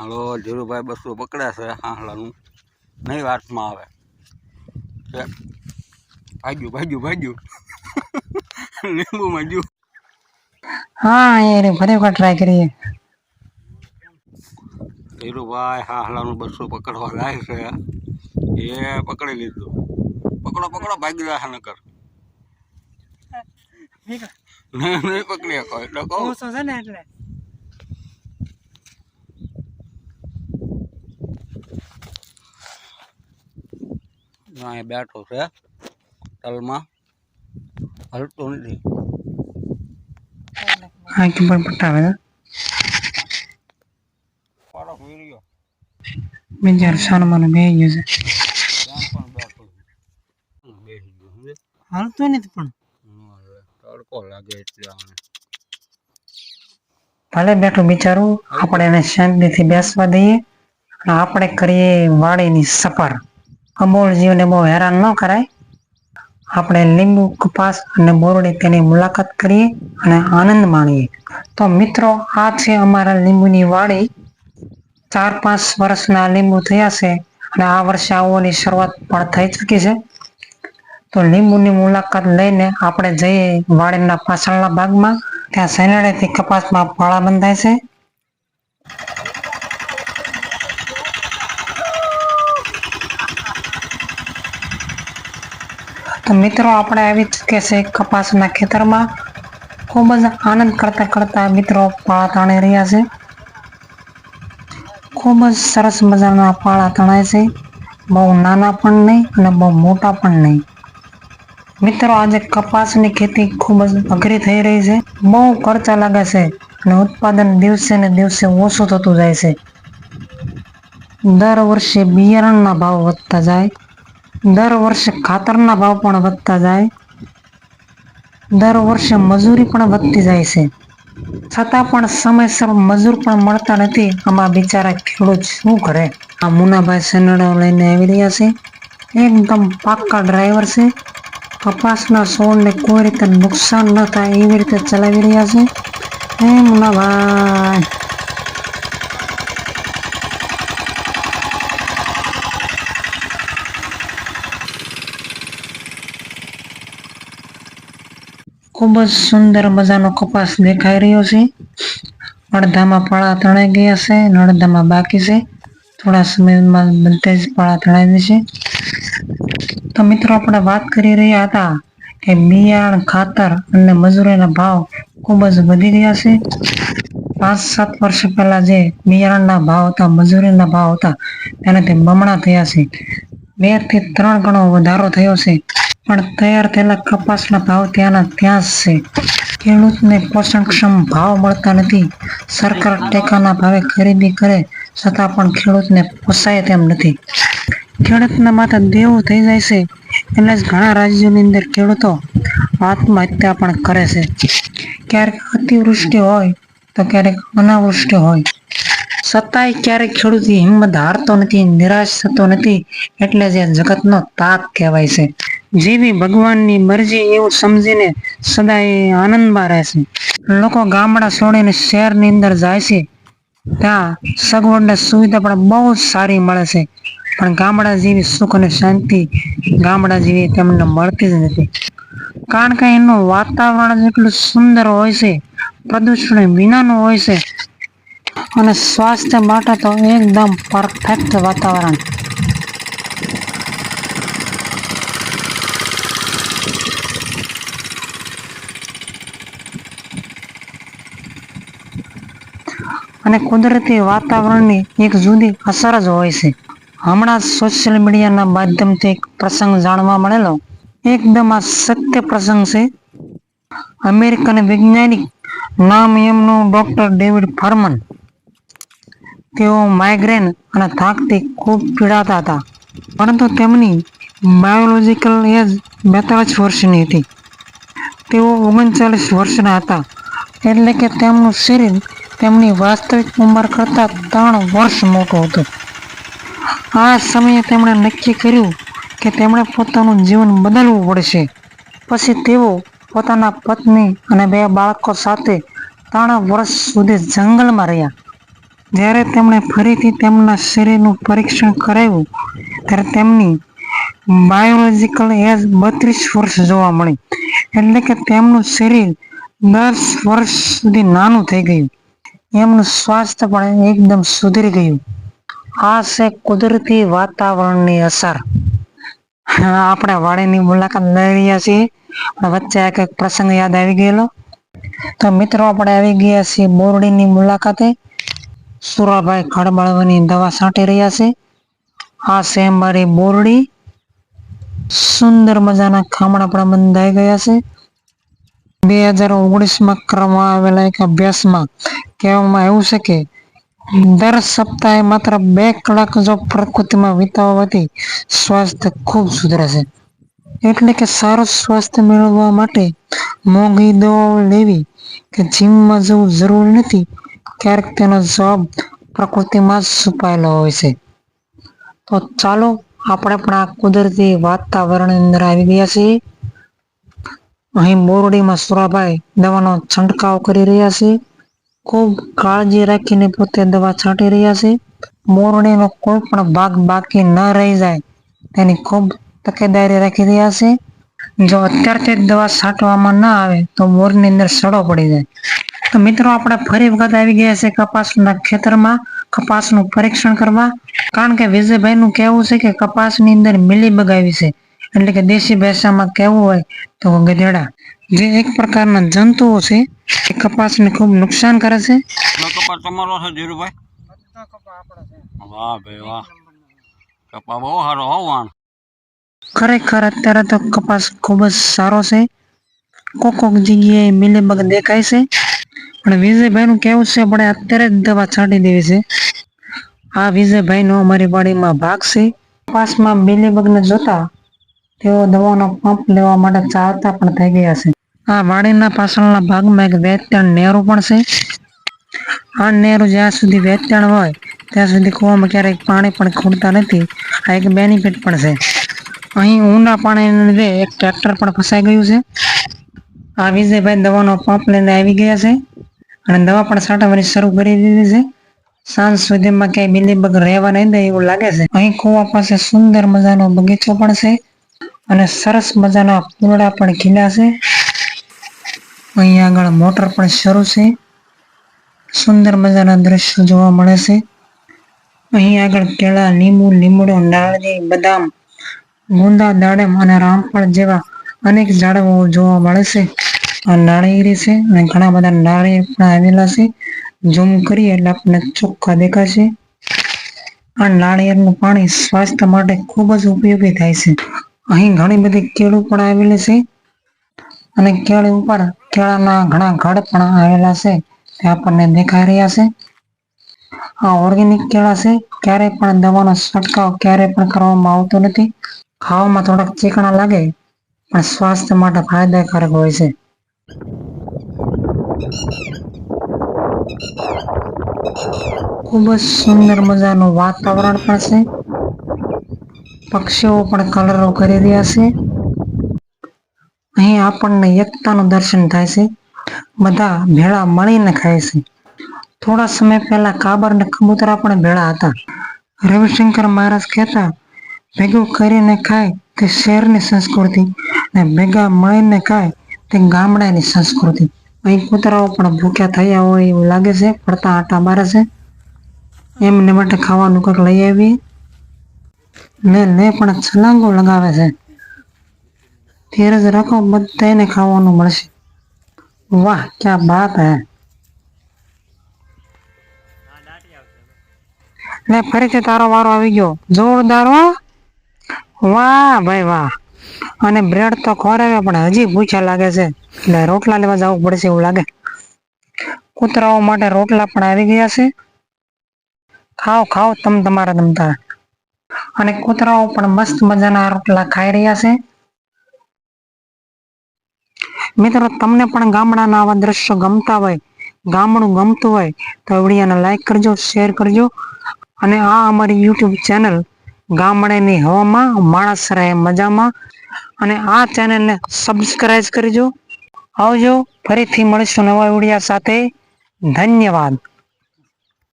હાલો ધીરુભાઈ બસો પકડ્યા છે હાંહલાનું નહીં વાતમાં આવે. છે. ભાગ્યું ભાગ્યું ભાગ્યું. લીંબુમાં જ્યું. હા યાર ફરી એકવાર ટ્રાય કરીએ. ધીરુભાઈ હાંહલાનું બસો પકડવા જાય છે. એ પકડી લીધું. પકડો પકડો ભાગી જાય નકર. નહીં નહીં પકડી શકો એટલે કહું. છે ને એટલે. અહીંયા બેઠો છે તલમાં. હલતો નથી. પણ પટાવે વીર્યો બિચાર બે ગયો છે. હાલતો નથી પણ. તડકો લાગે એટલે આને. ભલે બેઠું બિચારું આપણે એને શાંતિથી બેસવા દઈએ આપણે કરીએ વાડીની સફર. જીવને બહુ હેરાન ન કરાય. આપણે લીંબુ, કપાસ અને બોરડી તેની મુલાકાત કરીએ અને આનંદ માણીએ. તો મિત્રો, આ છે અમારા લીંબુની વાડી. ચાર પાંચ વર્ષના લીંબુ થયા છે અને આ વર્ષે આવવાની શરૂઆત પણ થઈ ચૂકી છે. તો લીંબુની મુલાકાત લઈને આપણે જઈએ વાડીના પાછળના ભાગમાં. ત્યાં શેનડેથી કપાસમાં પાળા બંધાય છે. તો મિત્રો આપણે આવી ચૂક્યા છે કપાસના ખેતરમાં. ખૂબ જ આનંદ કરતા કરતા મિત્રો પાળા તાણી રહ્યા છે. ખૂબ જ સરસ મજાના પાળા તણાય છે. બહુ નાના પણ નહીં અને બહુ મોટા પણ નહીં. મિત્રો આજે કપાસની ખેતી ખૂબ જ અઘરી થઈ રહી છે. બહુ ખર્ચા લાગે છે અને ઉત્પાદન દિવસે ને દિવસે ઓછું થતું જાય છે. દર વર્ષે બિયારણના ભાવ વધતા જાય. દર વર્ષે ખાતરના ભાવ પણ વધતા જાય. દર વર્ષે મજૂરી પણ વધતી જાય છે. છતાં પણ સમયસર મજૂર પણ મળતા નથી. આમાં બિચારા ખેડૂત શું કરે? આ મુનાભાઈ સનડો લઈને આવી રહ્યા છે. એકદમ પાક્કા ડ્રાઈવર છે. કપાસના છોડને કોઈ રીતે નુકસાન ન થાય એવી રીતે ચલાવી રહ્યા છે. હે મુનાભાઈ! ખૂબ જ સુંદર મજાનો કપાસ દેખાઈ રહ્યો છે. અડધામાં પાળા તણાઈ ગયા છે અને અડધામાં બાકી છે. થોડા સમયમાં બધે જ પાળા તણાઈ જશે. તો મિત્રો, આપણે વાત કરી રહ્યા હતા કે બિયારણ ખાતર અને મજૂરીના ભાવ ખૂબ જ વધી ગયા છે. પાંચ સાત વર્ષ પહેલા જે બિયારણના ભાવ હતા, મજૂરીના ભાવ હતા તેનાથી બમણા થયા છે. બેથી ત્રણ ગણો વધારો થયો છે. પણ તૈયાર થયેલા કપાસના ભાવ ત્યાંના ત્યાં જ છે. ખેડૂતને પોષણક્ષમ ભાવ મળતા નથી. સરકાર ટેકાના ભાવે ખરીદી કરે છતાં પણ ખેડૂતને પોસાય તેમ નથી. ખેડૂતના માથે દેવું થઈ જાય છે એટલે જ ઘણા રાજ્યોની અંદર ખેડૂતો આત્મહત્યા પણ કરે છે. ક્યારેક અતિવૃષ્ટિ હોય તો ક્યારેક અનાવૃષ્ટિ હોય. છતાંય ક્યારેક ખેડૂત હિંમત હારતો નથી, નિરાશ થતો નથી એટલે જે જગતનો તાપ કહેવાય છે. જેવી ભગવાનની મરજી એવું સમજીને સદાય આનંદમાં રહે છે. લોકો ગામડા છોડીને શહેરની અંદર જાય છે. ત્યાં સગવડ ને સુવિધા પણ બહુ સારી મળે છે. પણ ગામડા જેવી સુખ અને શાંતિ ગામડા જેવી તેમને મળતી જ નથી. કારણ કે એનું વાતાવરણ જેટલું સુંદર હોય છે, પ્રદૂષણ વિનાનું હોય છે, અને સ્વાસ્થ્ય માટે તો એકદમ પરફેક્ટ વાતાવરણ. અને કુદરતી વાતાવરણની એક જુદી અસર જ હોય છે. હમણાં સોશિયલ મીડિયાના માધ્યમથી એક પ્રસંગ જાણવા મળેલો. એકદમ આ સત્ય પ્રસંગ છે. અમેરિકન વૈજ્ઞાનિક નામ એમનું ડોક્ટર ડેવિડ ફર્મન તેઓ માઇગ્રેન અને થાકથી ખૂબ પીડાતા હતા. પરંતુ તેમની બાયોલોજીકલ એજ બેતાળીસ વર્ષની હતી. તેઓ ઓગણચાલીસ વર્ષના હતા. એટલે કે તેમનું શરીર તેમની વાસ્તવિક ઉંમર કરતાં ત્રણ વર્ષ મોટો હતો. આ સમયે તેમણે નક્કી કર્યું કે તેમણે પોતાનું જીવન બદલવું પડશે. પછી તેઓ પોતાના પત્ની અને બે બાળકો સાથે ત્રણ વર્ષ સુધી જંગલમાં રહ્યા. જ્યારે તેમણે ફરીથી તેમના શરીરનું પરીક્ષણ કરાવ્યું, ત્યારે તેમની બાયોલોજીકલ એજ બત્રીસ વર્ષ જોવા મળી. એટલે કે તેમનું શરીર દસ વર્ષ સુધી નાનું થઈ ગયું. એમનું સ્વાસ્થ્ય પણ એકદમ સુધરી ગયું. આ છે કુદરતી વાતાવરણની અસર. આપણે વાડીની મુલાકાત લઈ રહ્યા છીએ. વચ્ચે એક પ્રસંગ યાદ આવી ગયેલો. તો મિત્રો, આપણે આવી ગયા છીએ બોરડીની મુલાકાતે. સુરાભાઈ ખડબળવાની દવા છાંટી રહ્યા છે. આ છે અમારી બોરડી. સુંદર મજાના ખામણા પણ બંધાઈ ગયા છે. બે હજાર ઓગણીસમાં કરવામાં આવેલા એક અભ્યાસમાં કહેવામાં આવ્યું છે કે દર સપ્તાહે માત્ર બે કલાક જો પ્રકૃતિમાં વિતાવવાથી સ્વાસ્થ્ય ખૂબ સુધરે છે. એટલે કે સારું સ્વાસ્થ્ય મેળવવા માટે મોંઘી દવાઓ લેવી કે જીમમાં જવું જરૂરી નથી, ક્યારેક તેનો જવાબ પ્રકૃતિમાં જ છુપાયેલો હોય છે. તો ચાલો, આપણે પણ આ કુદરતી વાતાવરણ અંદર આવી ગયા છીએ. અહીં મોરડીમાં સુરાભાઈ દવાનો છંટકાવ કરી રહ્યા છે. ખૂબ કાળજી રાખીને પોતે દવા છાંટી રહ્યા છે. મોરડીનો કોઈ પણ ભાગ બાકી ન રહી જાય. તેની ખૂબ તકેદારી રાખી રહ્યા છે. જો અત્યારથી જ દવા છાંટવામાં ના આવે તો મોરની અંદર સડો પડી જાય. તો મિત્રો, આપણે ફરી વખત આવી ગયા છે કપાસના ખેતરમાં. કપાસનું પરીક્ષણ કરવા. કારણ કે વિજયભાઈનું કહેવું છે કે કપાસની અંદર મિલી બગાવી છે. એટલે કે દેશી ભાષામાં કહેવું હોય તો ગધેડા. જે એક પ્રકારના જંતુઓ છે એ કપાસને ખૂબ નુકસાન કરે છે. આ તમારો છે ધીરુભાઈ? વાહ ભાઈ વાહ. કપા બહુ સારો હોવાન ખરેખર અત્યારે તો કપાસ ખૂબ જ સારો છે. કોક કોક જગ્યાએ મિલીબગ દેખાય છે. પણ વિજયભાઈનું કેવું છે આપણે અત્યારે જ દવા છાંટી દેવી છે. આ વિજયભાઈનો અમારી વાડીમાં ભાગ છે. કપાસમાં મિલીબગને જોતા તેઓ દવાનો પંપ લેવા માટે ચાલતા પણ થઈ ગયા છે. આ વાડીના પાછળના ભાગમાં એક વેચાણ નેરું પણ છે. આ નેરું જ્યાં સુધી વેચાણ હોય, ત્યાં સુધી કૂવામાં ક્યારેક પાણી પણ ખૂટતા નથી. આ એક બેનિફિટ પણ છે. અહીં ઊંડા પાણીને લીધે એક ટ્રેક્ટર પણ ફસાઈ ગયું છે. આ વિજયભાઈ દવાનો પંપ લઈને આવી ગયા છે અને દવા પણ છાંટવાની શરૂ કરી દીધી છે. સાંજ સુધીમાં ક્યાંય બિલીબગ રહેવા નહીં દે એવું લાગે છે. અહીં કૂવા પાસે સુંદર મજાનો બગીચો પણ છે. અને સરસ મજાના પૂરડા પણ ખીલા છે. અહીંયા આગળ મોટર પણ શરૂ છે. સુંદર મજાના દ્રશ્યો જોવા મળે છે. અહીં આગળ કેળા, લીંબુ, લીમડો નારળી બદામ, ગુંદા, દાડમ અને રામફળ જેવા અનેક ઝાડવાઓ જોવા મળે છે. આ નાળિયેરી છે અને ઘણા બધા નાળિયેર પણ આવેલા છે. ઝૂમ કરીએ એટલે આપણને ચોખ્ખા દેખાશે. આ નાળિયેરનું પાણી સ્વાસ્થ્ય માટે ખૂબ જ ઉપયોગી થાય છે. અહીં ઘણી બધી કેળું પણ આવેલી છે. અને કેળી ઉપર કેળાના ઘણા ઘડ પણ આવેલા છે. તે આપણને દેખાઈ રહ્યા છે. આ ઓર્ગેનિક કેળા છે. ક્યારેય પણ દવાનો છંટકાવ ક્યારેય પણ કરવામાં આવતો નથી. ખાવામાં થોડાક ચીકણા લાગે, પણ સ્વાસ્થ્ય માટે ફાયદાકારક હોય છે. ખૂબ જ સુંદર મજાનું વાતાવરણ પણ છે. પક્ષીઓ પણ કલરો કરી રહ્યા છે. અહીં આપણને એકતાનું દર્શન થાય છે. બધા ભેળા મળીને ખાય છે. થોડા સમય પહેલા કાબર ને કબૂતરા પણ ભેળા હતા. રવિશંકર મહારાજ કહેતા, ભેગું કરીને ખાય તે શહેરની સંસ્કૃતિ ને ભેગા મળીને ખાય તે ગામડાની સંસ્કૃતિ. અહીં કૂતરાઓ પણ ભૂખ્યા થયા હોય એવું લાગે છે. પડતા આટા મારે છે. એમને માટે ખાવાનું કંઈક લઈ આવીએ. લે ને પણ છલાંગો લગાવે છે. ધીરજ રાખો બધાને ખાવાનું મળશે. વાહ, ક્યાં બાત હે. ને ફરીથી તારો વારો આવી ગયો. જોરદાર વાહ વાહ, ભાઈ વાહ. અને બ્રેડ તો ખોરાવે પણ હજી ભૂખ્યા લાગે છે. એટલે રોટલા લેવા જવું પડશે એવું લાગે. કૂતરાઓ માટે રોટલા પણ આવી ગયા છે. ખાઓ ખાઓ, તમ તમારા તમતા અને કૂતરાઓ પણ મસ્ત મજાના રોટલા ખાઈ રહ્યા છે. મિત્રો, તમને પણ ગામડાના આવા દ્રશ્યો ગમતા હોય, ગામડું ગમતું હોય, તો વિડીયોને લાઈક કરજો શેર કરજો. અને આ અમારી યુટ્યુબ ચેનલ ગામડેની હવામાં માણસ રહે મજામાં. અને આ ચેનલને સબસ્ક્રાઈબ કરજો. આવજો, ફરીથી મળીશું નવા વિડીયા સાથે. ધન્યવાદ.